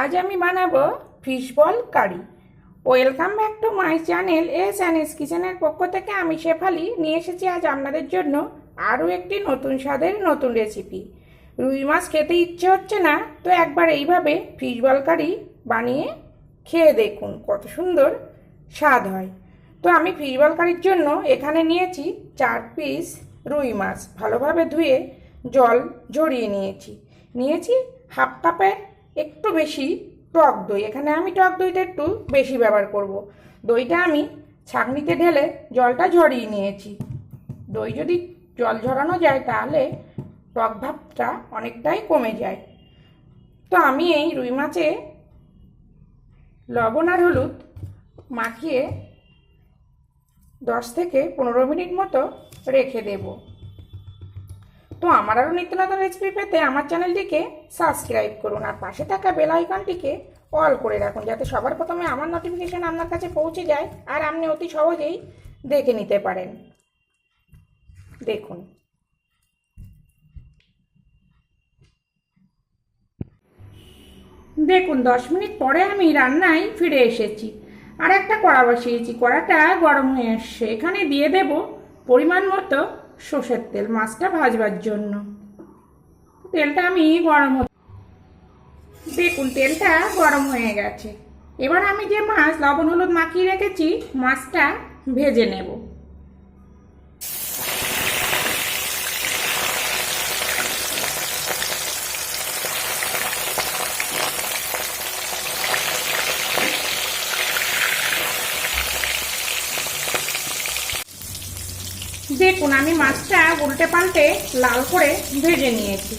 আজ আমি বানাবো fish ball curry welcome back to my channel S and S কিচেনের পক্ষ থেকে আমি শেফালি। নিয়ে এসেছি আজ আপনাদের জন্য আরও একটি নতুন স্বাদের নতুন রেসিপি রুই মাছ খেতে ইচ্ছে হচ্ছে না, তো একবার এইভাবে ফিশ বল কারি বানিয়ে খেয়ে দেখুন কত সুন্দর স্বাদ হয়। তো আমি ফিশ বল কারির জন্য এখানে নিয়েছি চার পিস রুই মাছ। ভালোভাবে ধুয়ে জল ঝরিয়ে নিয়েছি। নিয়েছি হাফ কাপের একটু বেশি টক দই। এখানে আমি টক দইটা একটু বেশি ব্যবহার করব। দইটা আমি ছাঁকনিতে ঢেলে জলটা ঝরিয়ে নিয়েছি। দই যদি জল ঝরানো যায় তাহলে টক ভাবটা অনেকটাই কমে যায়। তো আমি এই রুই মাছে লবণ আর হলুদ মাখিয়ে দশ থেকে পনেরো মিনিট মতো রেখে দেব। তো আমার আরও নিত্য নতুন রেসিপি পেতে আমার চ্যানেলটিকে সাবস্ক্রাইব করুন আর পাশে থাকা বেল আইকনটিকে অল করে রাখুন যাতে সবার প্রথমে আমার নোটিফিকেশান আপনার কাছে পৌঁছে যায় আর আপনি অতি সহজেই দেখে নিতে পারেন। দেখুন। দেখুন, দশ মিনিট পরে আমি রান্নায় ফিরে এসেছি। আর একটা কড়া বসিয়েছি। কড়াটা গরম হয়ে এসছে। এখানে দিয়ে দেব পরিমাণ মতো সর্ষের তেল মাছটা ভাজবার জন্য। তেলটা আমি গরম দেখুন, তেলটা গরম হয়ে গেছে। এবার আমি যে মাছ লবণ হলুদ মাখিয়ে রেখেছি, মাছটা ভেজে নেব দেখুন আমি মাছটা উল্টে পাল্টে লাল করে ভেজে নিয়েছি।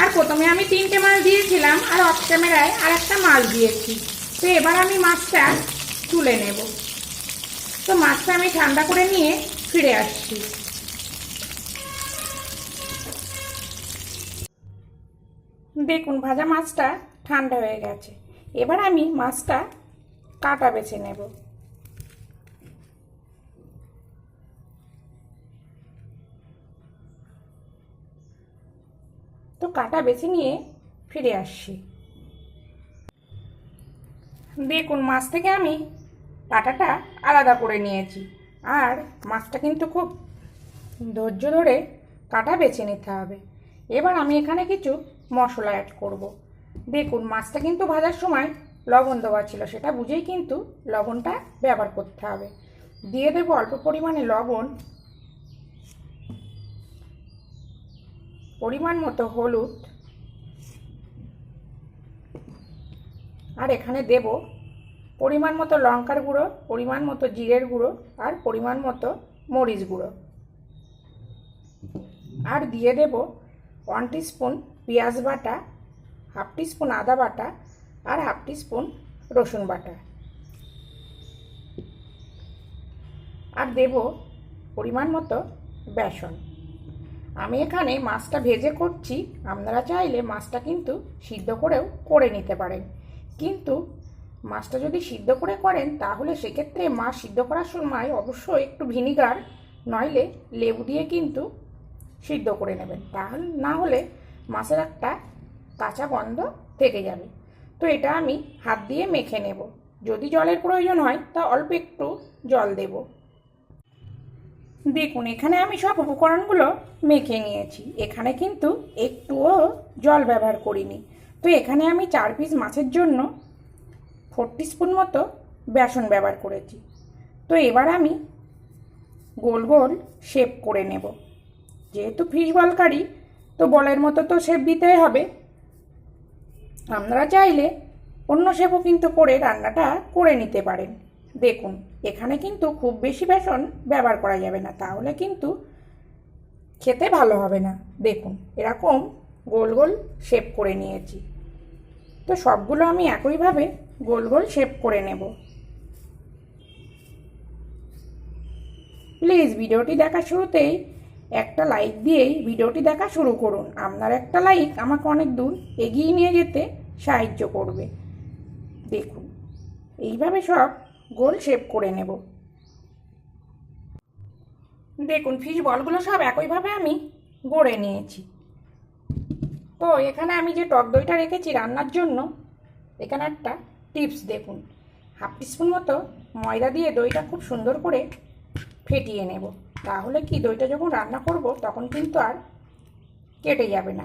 আর প্রথমে আমি তিনটে মাছ দিয়েছিলাম আর অফ ক্যামেরায় আর একটা মাছ দিয়েছি। তো এবার আমি মাছটা তুলে নেব। তো মাছটা আমি ঠান্ডা করে নিয়ে ফিরে আসছি। দেখুন, ভাজা মাছটা ঠান্ডা হয়ে গেছে। এবার আমি মাছটা কাটা বেছে নেব। কাটা বেছে নিয়ে ফিরে আসছি। দেখুন, মাছ থেকে আমি কাটাটা আলাদা করে নিয়েছি। আর মাছটা কিন্তু খুব ধৈর্য ধরে কাটা বেছে নিতে হবে। এবার আমি এখানে কিছু মশলা অ্যাড করব। দেখুন, মাছটা কিন্তু ভাজার সময় লবণ দেওয়া ছিল, সেটা বুঝেই কিন্তু লবণটা ব্যবহার করতে হবে। দিয়ে দেবো অল্প পরিমাণে লবণ। পরিমাণ মতো হলুদ। আর এখানে দেব পরিমাণ মতো লঙ্কার গুঁড়ো, পরিমাণ মতো জিরের গুঁড়ো, আর পরিমাণ মতো মরিচ গুঁড়ো। আর দিয়ে দেব ওয়ান স্পুন পেঁয়াজ বাটা হাফ স্পুন আদা বাটা, আর হাফ স্পুন রসুন বাটা। আর দেব পরিমাণ মতো বেসন। আমি এখানে মাছটা ভেজে করছি। আপনারা চাইলে মাছটা কিন্তু সিদ্ধ করেও করে নিতে পারেন। কিন্তু মাছটা যদি সিদ্ধ করে করেন, তাহলে সেক্ষেত্রে মাছ সিদ্ধ করার সময় অবশ্যই একটু ভিনিগার, নইলে লেবু দিয়ে কিন্তু সিদ্ধ করে নেবেন। তাহলে না হলে মাছের একটা কাঁচা গন্ধ থেকে যাবে। তো এটা আমি হাত দিয়ে মেখে নেব। যদি জলের প্রয়োজন হয়, তা অল্প একটু জল দেবো। দেখুন, এখানে আমি সব উপকরণগুলো মেখে নিয়েছি। এখানে কিন্তু একটুও জল ব্যবহার করিনি। তো এখানে আমি চার পিস মাছের জন্য ফোরটি স্পুন মতো বেসন ব্যবহার করেছি। তো এবার আমি গোল গোল শেপ করে নেব। যেহেতু ফিশ বল কারি তো বলের মতো তো শেপ দিতেই হবে। আপনারা চাইলে অন্য শেপও কিন্তু করে রান্নাটা করে নিতে পারেন। দেখুন এখানে কিন্তু খুব বেশি বেসন ব্যবহার করা যাবে না, তাহলে কিন্তু খেতে ভালো হবে না। দেখুন, এরকম গোল গোল শেপ করে নিয়েছি। তো সবগুলো আমি একইভাবে গোল গোল শেপ করে নেব। প্লিজ ভিডিওটি দেখা শুরুতেই একটা লাইক দিয়েই ভিডিওটি দেখা শুরু করুন। আপনার একটা লাইক আমাকে অনেক দূর এগিয়ে নিয়ে যেতে সাহায্য করবে। দেখুন, এইভাবে সব গোল শেপ করে নেব। দেখুন ফিশ বলগুলো সব একইভাবে আমি গড়ে নিয়েছি। তো এখানে আমি যে টক দইটা রেখেছি রান্নার জন্য, এখানে একটা টিপস দেখুন। হাফ টিস্পুন মতো ময়দা দিয়ে দইটা খুব সুন্দর করে ফেটিয়ে নেব। তাহলে কি, দইটা যখন রান্না করব, তখন কিন্তু আর কেটে যাবে না।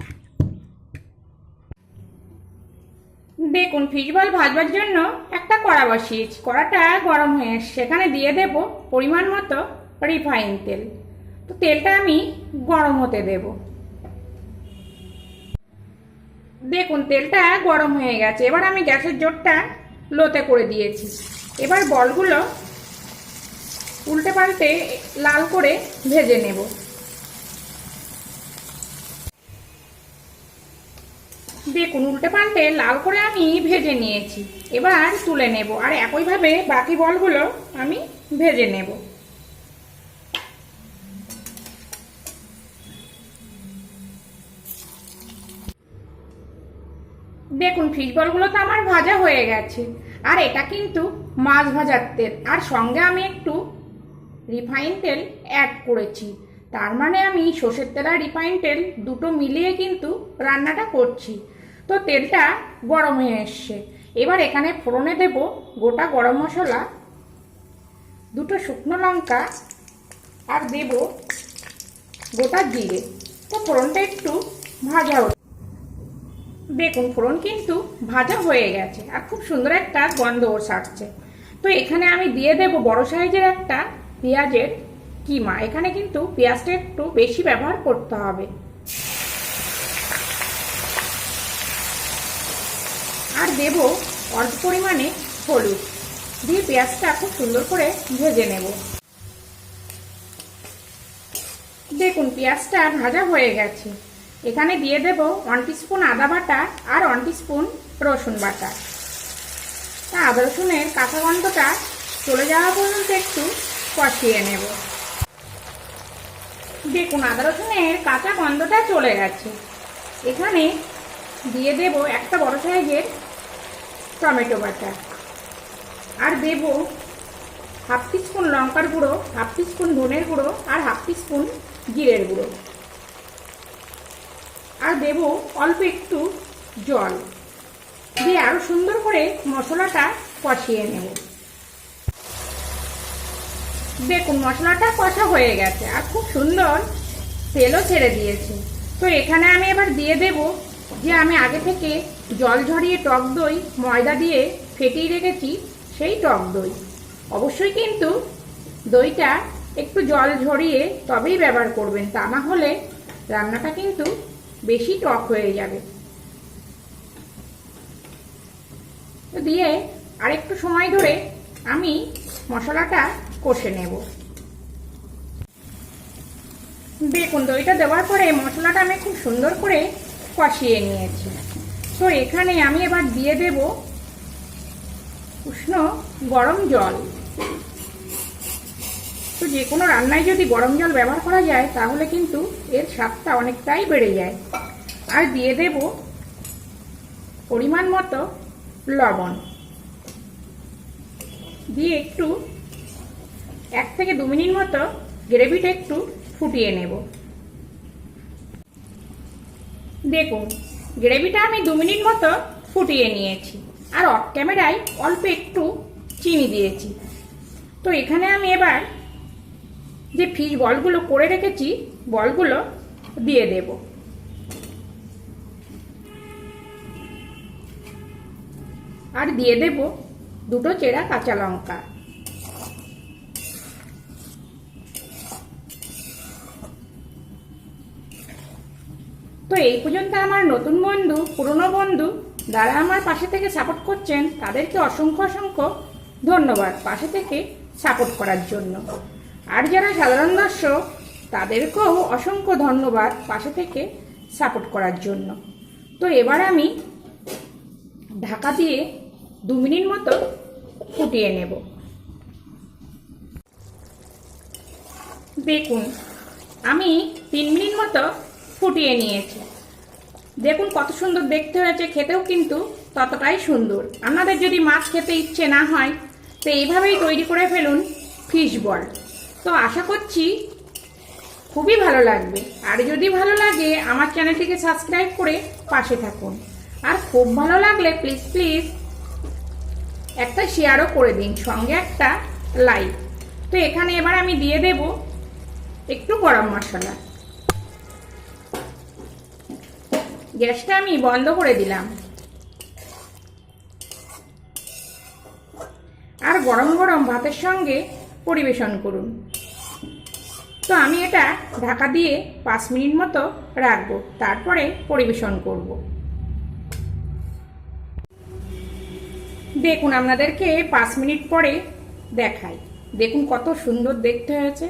দেখুন ফিশ বল ভাজবার জন্য একটা কড়া বসিয়েছি। কড়াটা গরম হয়ে সেখানে দিয়ে দেব পরিমাণ মতো রিফাইন তেল। তো তেলটা আমি গরম হতে দেব। দেখুন, তেলটা গরম হয়ে গেছে। এবার আমি গ্যাসের জোরটা লোতে করে দিয়েছি। এবার বলগুলো উল্টে পাল্টে লাল করে ভেজে নেব। দেখুন উল্টে পাল্টে লাল করে আমি ভেজে নিয়েছি। এবার তুলে নেব। আর একইভাবে বাকি বলগুলো আমি ভেজে নেব। দেখুন ফিশ বলগুলো তো আমার ভাজা হয়ে গেছে। আর এটা কিন্তু মাছ ভাজার তেল। আর সঙ্গে আমি একটু রিফাইন তেল অ্যাড করেছি। তার মানে আমি সর্ষের তেল আর রিফাইন তেল দুটো মিলিয়ে কিন্তু রান্নাটা করছি। তো তেলটা গরম হয়ে এসছে। এবার এখানে ফোড়নে দেব গোটা গরম মশলা, দুটো শুকনো লঙ্কা, আর দেব গোটা জিরে। তো ফোড়নটা একটু ভাজা হচ্ছে দেখুন, ফোড়ন কিন্তু ভাজা হয়ে গেছে আর খুব সুন্দর একটা গন্ধও ছাড়ছে তো এখানে আমি দিয়ে দেব বড় সাইজের একটা পেঁয়াজের কিমা। এখানে কিন্তু পেঁয়াজটা একটু বেশি ব্যবহার করতে হবে। আর দেব অল্প পরিমাণে হলুদ। দিয়ে পেঁয়াজটা খুব সুন্দর করে ভেজে নেব। দেখুন, পেঁয়াজটা ভাজা হয়ে গেছে। এখানে দিয়ে দেব ওয়ান স্পুন আদা বাটা আর ওয়ান স্পুন রসুন বাটা। তা আদা রসুনের কাঁচা গন্ধটা চলে যাওয়া পর্যন্ত একটু কষিয়ে নেব। দেখুন, আদা রসুনের কাঁচা গন্ধটা চলে গেছে। এখানে দিয়ে দেব একটা বড় সাইজের টমেটো বাটা। আর দেব হাফ স্পুন লঙ্কার গুঁড়ো, হাফ স্পুন ধনের গুঁড়ো আর হাফ স্পুন জিরের গুঁড়ো। আর দেব অল্প একটু জল। দিয়ে আরও সুন্দর করে মশলাটা কষিয়ে নেব। দেখুন, মশলাটা কষা হয়ে গেছে আর খুব সুন্দর তেলও ছেড়ে দিয়েছে। তো এখানে আমি এবার দিয়ে দেব যে আমি আগে থেকে জল ঝরিয়ে টক দই, ময়দা দিয়ে ফেটিয়ে রেখেছি, সেই টক দই। অবশ্যই কিন্তু দইটা একটু জল ঝরিয়ে তবেই ব্যবহার করবেন, তা না হলে রান্নাটা কিন্তু বেশি টক হয়ে যাবে। দিয়ে আরেকটু সময় ধরে আমি মশলাটা কষে নেব। দেখুন, দইটা দেওয়ার পরে মশলাটা আমি খুব সুন্দর করে কষিয়ে নিয়েছি। তো এখানে আমি এবার দিয়ে দেব উষ্ণ গরম জল। তো যে কোনো রান্নায় যদি গরম জল ব্যবহার করা যায়, তাহলে কিন্তু এর স্বাদটা অনেকটাই বেড়ে যায়। আর দিয়ে দেব পরিমাণ মতো লবণ। দিয়ে একটু এক থেকে দু মিনিট মতো গ্রেভিটা একটু ফুটিয়ে নেব। দেখুন, গ্রেভিটা আমি দু মিনিট মতো ফুটিয়ে নিয়েছি। আর অফ ক্যামেরায় অল্প একটু চিনি দিয়েছি। তো এখানে আমি এবার যে ফিশ বলগুলো করে রেখেছি, বলগুলো দিয়ে দেব। আর দিয়ে দেব দুটো চেরা কাঁচা লঙ্কা। তো এই পর্যন্ত আমার নতুন বন্ধু, পুরনো বন্ধু যারা আমার পাশে থেকে সাপোর্ট করছেন, তাদেরকে অসংখ্য অসংখ্য ধন্যবাদ পাশে থেকে সাপোর্ট করার জন্য। আর যারা সাধারণ দর্শক, তাদেরকেও অসংখ্য ধন্যবাদ পাশে থেকে সাপোর্ট করার জন্য। তো এবার আমি ঢাকা দিয়ে দু মিনিট মতো ফুটিয়ে নেব। দেখুন, আমি তিন মিনিট মতো ফুটিয়ে নিয়েছি। দেখুন কত সুন্দর দেখতে হয়েছে, খেতেও কিন্তু ততটাই সুন্দর। আপনাদের যদি মাছ খেতে ইচ্ছে না হয়, তো এইভাবেই তৈরি করে ফেলুন ফিশ বল তো আশা করছি খুবই ভালো লাগবে। আর যদি ভালো লাগে, আমার চ্যানেলটিকে সাবস্ক্রাইব করে পাশে থাকুন। আর খুব ভালো লাগলে প্লিজ প্লিজ একটা শেয়ারও করে দিন, সঙ্গে একটা লাইক তো এখানে এবার আমি দিয়ে দেব একটু গরম মশলা। গ্যাসটা আমি বন্ধ করে দিলাম। আর গরম গরম ভাতের সঙ্গে পরিবেশন করুন। তো আমি এটা ঢাকা দিয়ে পাঁচ মিনিট মতো রাখব, তারপরে পরিবেশন করব। দেখুন, আপনাদেরকে পাঁচ মিনিট পরে দেখাই। দেখুন কত সুন্দর দেখতে হয়েছে।